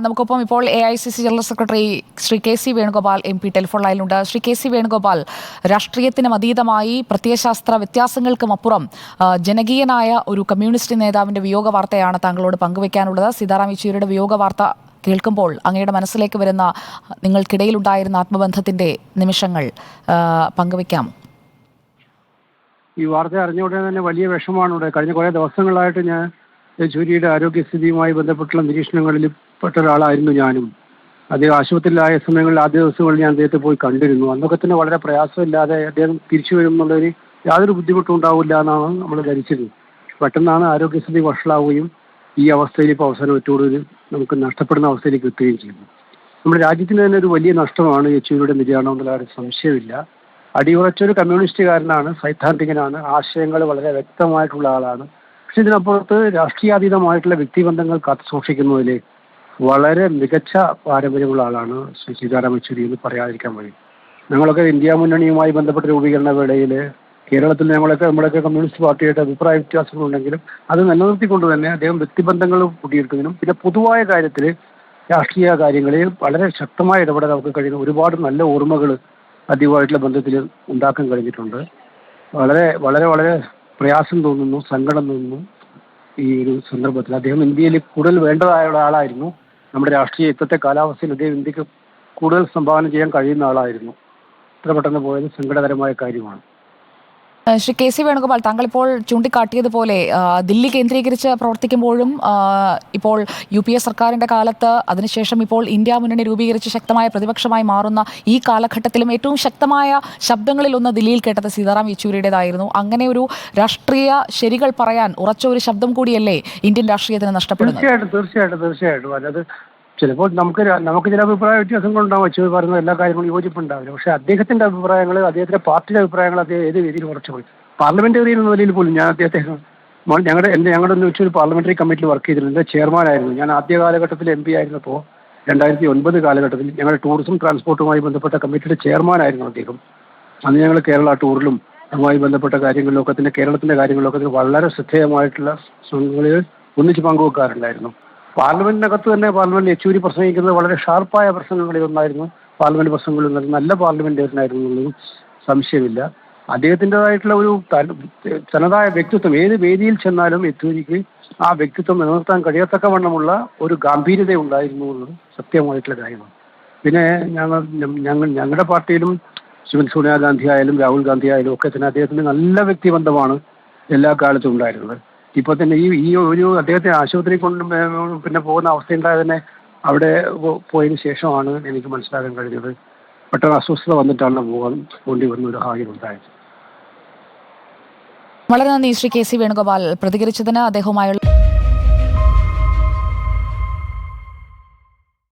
നമുക്കൊപ്പം ഇപ്പോൾ A I C C general secretary Shri K C Venugopal M P telephone ലൈനിലുണ്ട് Shri K C Venugopal രാഷ്ട്രീയത്തിനും അതീതമായി പ്രത്യയശാസ്ത്ര വ്യത്യാസങ്ങൾക്കും അപ്പുറം ജനകീയനായ ഒരു കമ്മ്യൂണിസ്റ്റ് നേതാവിന്റെ വിയോഗ വാർത്തയാണ് താങ്കളോട് പങ്കുവയ്ക്കാനുള്ളത് സീതാറാം യെച്ചൂരിയുടെ വിയോഗ വാർത്ത കേൾക്കുമ്പോൾ അങ്ങയുടെ മനസ്സിലേക്ക് വരുന്ന നിങ്ങൾക്കിടയിലുണ്ടായിരുന്ന ആത്മബന്ധത്തിന്റെ നിമിഷങ്ങൾ പങ്കുവെക്കാം. ഈ വാർത്ത അറിഞ്ഞ ഉടനെ തന്നെ വലിയ വിഷമാണ് ഇവിടെ. കഴിഞ്ഞ കുറേ ദിവസങ്ങളായിട്ട് ഞാൻ യെച്ചൂരിയുടെ ആരോഗ്യസ്ഥിതിയുമായി ബന്ധപ്പെട്ടുള്ള നിരീക്ഷണങ്ങളിൽ പെട്ട ഒരാളായിരുന്നു ഞാനും. അദ്ദേഹം ആശുപത്രിയിലായ സമയങ്ങളിൽ ആദ്യ ദിവസങ്ങളിൽ ഞാൻ അദ്ദേഹത്തെ പോയി കണ്ടിരുന്നു. അന്നൊക്കെ തന്നെ വളരെ പ്രയാസമില്ലാതെ അദ്ദേഹം തിരിച്ചു വരും എന്നുള്ളൊരു യാതൊരു ബുദ്ധിമുട്ടും ഉണ്ടാവില്ല എന്നാണ് നമ്മൾ ധരിച്ചത്. പെട്ടെന്നാണ് ആരോഗ്യസ്ഥിതി വഷളാവുകയും ഈ അവസ്ഥയിൽ ഇപ്പോൾ ഏറ്റവും നമുക്ക് നഷ്ടപ്പെടുന്ന അവസ്ഥയിലേക്ക് എത്തുകയും ചെയ്യുന്നു. നമ്മുടെ രാജ്യത്തിന് തന്നെ ഒരു വലിയ നഷ്ടമാണ് യെച്ചൂരിയുടെ നിര്യാണം എന്നുള്ള സംശയമില്ല. അടിയുറച്ചൊരു കമ്മ്യൂണിസ്റ്റുകാരനാണ് സൈദ്ധാന്തികനാണ് ആശയങ്ങൾ വളരെ വ്യക്തമായിട്ടുള്ള ആളാണ്. പക്ഷെ ഇതിനപ്പുറത്ത് രാഷ്ട്രീയാതീതമായിട്ടുള്ള വ്യക്തിബന്ധങ്ങൾ കാത്തു സൂക്ഷിക്കുന്നതിൽ വളരെ മികച്ച പാരമ്പര്യമുള്ള ആളാണ് ശ്രീ സീതാറാം യെച്ചൂരി എന്ന് പറയാതിരിക്കാൻ വഴി ഞങ്ങളൊക്കെ ഇന്ത്യ മുന്നണിയുമായി ബന്ധപ്പെട്ട രൂപീകരണ വേളയിൽ കേരളത്തിൽ ഞങ്ങളൊക്കെ നമ്മുടെയൊക്കെ കമ്മ്യൂണിസ്റ്റ് പാർട്ടിയായിട്ട് അഭിപ്രായ വ്യത്യാസങ്ങളുണ്ടെങ്കിലും അത് നിലനിർത്തിക്കൊണ്ട് തന്നെ അദ്ദേഹം വ്യക്തിബന്ധങ്ങൾ കൂട്ടിയെടുക്കുന്നതിനും പിന്നെ പൊതുവായ കാര്യത്തിൽ രാഷ്ട്രീയ കാര്യങ്ങളിൽ വളരെ ശക്തമായ ഇടപെടാൻ നമുക്ക് കഴിയുന്ന ഒരുപാട് നല്ല ഓർമ്മകൾ അദ്ദേഹമായിട്ടുള്ള ബന്ധത്തിൽ ഉണ്ടാക്കാൻ കഴിഞ്ഞിട്ടുണ്ട്. വളരെ വളരെ വളരെ പ്രയാസം തോന്നുന്നു സങ്കടം തോന്നുന്നു. ഈ ഒരു സന്ദർഭത്തിൽ. അദ്ദേഹം ഇന്ത്യയിൽ കൂടുതൽ വേണ്ടതായ ആളായിരുന്നു. നമ്മുടെ രാഷ്ട്രീയ ഇത്തത്തെ കാലാവസ്ഥയിൽ അദ്ദേഹം ഇന്ത്യയ്ക്ക് കൂടുതൽ സംഭാവന ചെയ്യാൻ കഴിയുന്ന ആളായിരുന്നു. ഇത്ര പെട്ടെന്ന് പോയത് സങ്കടകരമായ കാര്യമാണ്. ശ്രീ കെ സി വേണുഗോപാൽ താങ്കൾ ഇപ്പോൾ ചൂണ്ടിക്കാട്ടിയതുപോലെ ദില്ലി കേന്ദ്രീകരിച്ച് പ്രവർത്തിക്കുമ്പോഴും ഇപ്പോൾ യു പി എ സർക്കാരിന്റെ കാലത്ത് അതിനുശേഷം ഇപ്പോൾ ഇന്ത്യ മുന്നണി രൂപീകരിച്ച് ശക്തമായ പ്രതിപക്ഷമായി മാറുന്ന ഈ കാലഘട്ടത്തിലും ഏറ്റവും ശക്തമായ ശബ്ദങ്ങളിൽ ഒന്ന് ദില്ലിയിൽ കേട്ടത് സീതാറാം യെച്ചൂരിയുടേതായിരുന്നു. അങ്ങനെ ഒരു രാഷ്ട്രീയ ശരികൾ പറയാൻ ഉറച്ച ഒരു ശബ്ദം കൂടിയല്ലേ ഇന്ത്യൻ രാഷ്ട്രീയത്തിന് നഷ്ടപ്പെടുന്നത്? തീർച്ചയായിട്ടും തീർച്ചയായിട്ടും തീർച്ചയായിട്ടും. അതായത് ചിലപ്പോൾ നമുക്ക് നമുക്ക് ചില അഭിപ്രായ വ്യത്യാസങ്ങളുണ്ടാവും. വെച്ച് പറയുന്ന എല്ലാ കാര്യങ്ങളും യോജിപ്പുണ്ടാവില്ല. പക്ഷേ അദ്ദേഹത്തിന്റെ അഭിപ്രായങ്ങൾ അദ്ദേഹത്തിന്റെ പാർട്ടിയുടെ അഭിപ്രായങ്ങൾ അദ്ദേഹം ഏത് രീതിയിൽ ഉറച്ചു പോയി പാർലമെന്ററി എന്ന നിലയിൽ പോലും ഞാൻ അദ്ദേഹത്തെ ഞങ്ങളുടെ എന്റെ ഞങ്ങളുടെ ഒന്ന് വെച്ചൊരു പാർലമെന്ററി കമ്മിറ്റിയിൽ വർക്ക് ചെയ്തിട്ടുണ്ട്. ചെയർമാനായിരുന്നു. ഞാൻ ആദ്യ കാലഘട്ടത്തിൽ എം പി ആയിരുന്നപ്പോൾ രണ്ടായിരത്തി ഒൻപത് കാലഘട്ടത്തിൽ ഞങ്ങളുടെ ടൂറിസം ട്രാൻസ്പോർട്ടുമായി ബന്ധപ്പെട്ട കമ്മിറ്റിയുടെ ചെയർമാനായിരുന്നു അദ്ദേഹം. അന്ന് ഞങ്ങൾ കേരള ടൂറിലും അതുമായി ബന്ധപ്പെട്ട കാര്യങ്ങളിലൊക്കെ തന്നെ കേരളത്തിന്റെ കാര്യങ്ങളിലൊക്കെ വളരെ ശ്രദ്ധേയമായിട്ടുള്ള സംഘങ്ങളിൽ ഒന്നിച്ച് പങ്കുവെക്കാറുണ്ടായിരുന്നു. പാർലമെന്റിനകത്ത് തന്നെ പാർലമെന്റ് യെച്ചൂരി പ്രസംഗിക്കുന്നത് വളരെ ഷാർപ്പായ പ്രസംഗങ്ങളിൽ ഒന്നായിരുന്നു പാർലമെന്റ് പ്രസംഗങ്ങളിൽ ഒന്നായിരുന്നു നല്ല പാർലമെന്റേറിയനായിരുന്നു എന്നുള്ളതും സംശയമില്ല. അദ്ദേഹത്തിന്റെതായിട്ടുള്ള ഒരു തന- തനതായ വ്യക്തിത്വം ഏത് വേദിയിൽ ചെന്നാലും യെച്ചൂരിക്ക് ആ വ്യക്തിത്വം നിലനിർത്താൻ കഴിയത്തക്കവണ്ണമുള്ള ഒരു ഗാംഭീര്യത ഉണ്ടായിരുന്നു എന്നുള്ളത് സത്യമായിട്ടുള്ള കാര്യമാണ്. പിന്നെ ഞങ്ങൾ ഞങ്ങൾ ഞങ്ങളുടെ പാർട്ടിയിലും ശിവൻ സോണിയാഗാന്ധി ആയാലും രാഹുൽ ഗാന്ധി ആയാലും ഒക്കെ തന്നെ അദ്ദേഹത്തിന് നല്ല വ്യക്തിബന്ധമാണ് എല്ലാ കാലത്തും ഉണ്ടായിരുന്നത്. ഇപ്പോൾ തന്നെ ഈ ഈ ഒരു അദ്ദേഹത്തെ ആശുപത്രി കൊണ്ട് പിന്നെ പോകുന്ന അവസ്ഥയുണ്ടായ തന്നെ അവിടെ പോയതിനു ശേഷമാണ് എനിക്ക് മനസ്സിലാക്കാൻ കഴിഞ്ഞത്. പെട്ടെന്ന് അസ്വസ്ഥത വന്നിട്ടാണ് പോകാൻ പോണ്ടി വന്ന ഒരു സാഹചര്യം ഉണ്ടായത്. വളരെ നന്ദി ശ്രീ കെ സി വേണുഗോപാൽ. പ്രതികരിച്ചതിന് അദ്ദേഹവുമായുള്ള